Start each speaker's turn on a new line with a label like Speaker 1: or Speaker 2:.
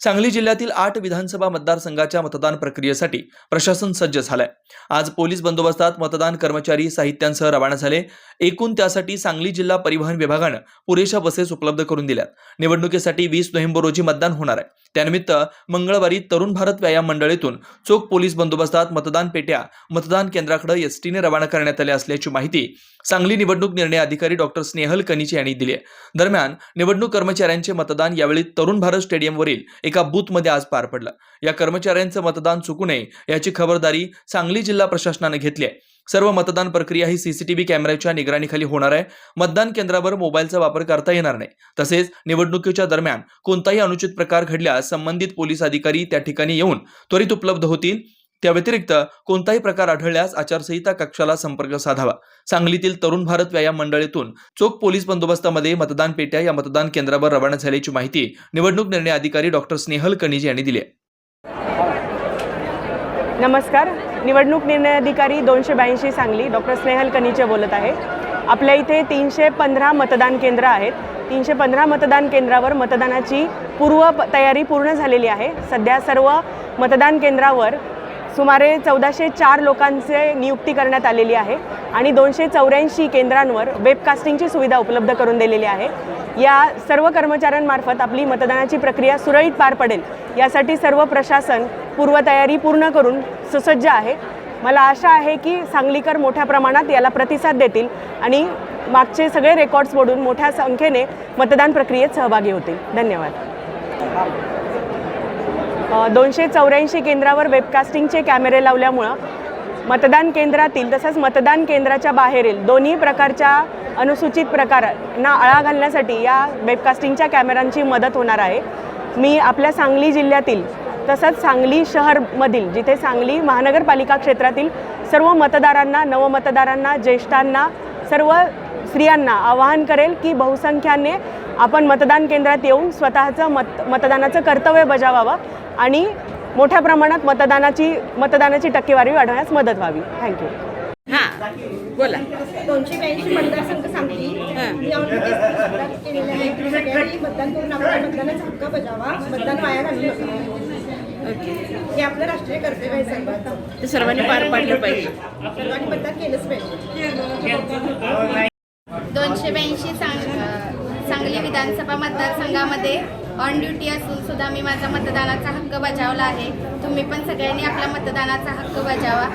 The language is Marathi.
Speaker 1: सांगली जिल्ह्यातील आठ विधानसभा मतदारसंघाच्या मतदान प्रक्रियेसाठी प्रशासन सज्ज झालंय. आज पोलीस बंदोबस्तात मतदान कर्मचारी साहित्यांसह रवाना झाले. एकूण त्यासाठी सांगली जिल्हा परिवहन विभागानं पुरेशा बसेस उपलब्ध करून दिल्यात. निवडणुकीसाठी वीस नोव्हेंबर रोजी मतदान होणार आहे. त्यानिमित्त मंगळवारी तरुण भारत व्यायाम मंडळीतून चोख पोलीस बंदोबस्तात मतदान पेट्या मतदान केंद्राकडे एसटीने रवाना करण्यात आल्या असल्याची माहिती सांगली निवडणूक निर्णय अधिकारी डॉक्टर स्नेहल कनिचे यांनी दिली आहे. दरम्यान निवडणूक कर्मचाऱ्यांचे मतदान यावेळी तरुण भारत स्टेडियमवरील एका बूथमध्ये आज पार पडला. या कर्मचाऱ्यांचं मतदान चुकू नये याची खबरदारी सांगली जिल्हा प्रशासनानं घेतली आहे. सर्व मतदान प्रक्रिया ही सीसीटीव्ही कॅमेऱ्याच्या निगराणीखाली होणार आहे. मतदान केंद्रावर मोबाईलचा वापर करता येणार नाही. तसेच निवडणुकीच्या दरम्यान कोणताही अनुचित प्रकार घडल्यास संबंधित पोलीस अधिकारी त्या ठिकाणी येऊन त्वरित उपलब्ध होतील. त्या व्यतिरिक्त कोणताही प्रकार आढळल्यास आचारसंहिता कक्षाला संपर्क साधावा. सांगलीतील तरुण भारत व्यायाम मंडळीतून चोख पोलीस बंदोबस्तामध्ये मतदान पेट्या या मतदान केंद्रावर रवाना झाल्याची माहिती निवडणूक निर्णय अधिकारी डॉक्टर स्नेहल कणिजे यांनी दिली
Speaker 2: नमस्कार. निवडणूक निर्णय अधिकारी दोनशे ब्याऐंशी सांगली डॉक्टर स्नेहल कनिचे बोलत आहे आपल्या इथे तीनशे पंधरा मतदान केंद्र आहेत. तीनशे पंधरा मतदान केंद्रावर मतदानाची पूर्व तयारी पूर्ण झालेली आहे. सध्या सर्व मतदान केंद्रावर सुमारे चौदाशे चार लोकांचे नियुक्ती करण्यात आलेली आहे आणि दोनशे चौऱ्याऐंशी केंद्रांवर वेबकास्टिंगची सुविधा उपलब्ध करून दिलेली आहे. या सर्व कर्मचाऱ्यांमार्फत आपली मतदानाची प्रक्रिया सुरळीत पार पडेल यासाठी सर्व प्रशासन पूर्वतयारी पूर्ण करून सुसज्ज आहे. मला आशा आहे की सांगलीकर मोठ्या प्रमाणात याला प्रतिसाद देतील आणि मागचे सगळे रेकॉर्ड्स मोडून मोठ्या संख्येने मतदान प्रक्रियेत सहभागी होतील. धन्यवाद. दोनशे चौऱ्याऐंशी केंद्रावर वेबकास्टिंगचे कॅमेरे लावल्यामुळं मतदान केंद्रातील तसंच मतदान केंद्राच्या बाहेरील दोन्ही प्रकारच्या अनुसूचित प्रकारांना आळा घालण्यासाठी या वेबकास्टिंगच्या कॅमेऱ्यांची मदत होणार आहे. मी आपल्या सांगली जिल्ह्यातील तसंच सांगली शहरमधील जिथे सांगली महानगरपालिका क्षेत्रातील सर्व मतदारांना नवमतदारांना ज्येष्ठांना सर्व स्त्रियांना आवाहन करेल की बहुसंख्याने आपण मतदान केंद्रात येऊन स्वतःचं मत मतदानाचं कर्तव्य बजावावं आणि मोठ्या प्रमाणात मतदानाची मतदानाची टक्केवारी वाढवण्यास मदत व्हावी. थँक्यू
Speaker 3: हां बोला.
Speaker 4: दोनशे ब्याऐंशी मतदारसंघ सांगली मतदान करून मतदानाचा हक्क बजावा. वाया घालू हे आपलं राष्ट्रीय कर्तव्य आहे
Speaker 3: सर्वांनी. पार पाडलं पाहिजे.
Speaker 4: सर्वांनी मतदान केलंच पाहिजे.
Speaker 5: दोनशे ब्याऐंशी सांग सांगली विधानसभा मतदारसंघामध्ये ऑन ड्युटी असून सुद्धा मी माझा मतदानाचा हक्क बजावला आहे. तुम्ही पण सगळ्यांनी आपला मतदानाचा हक्क बजावा.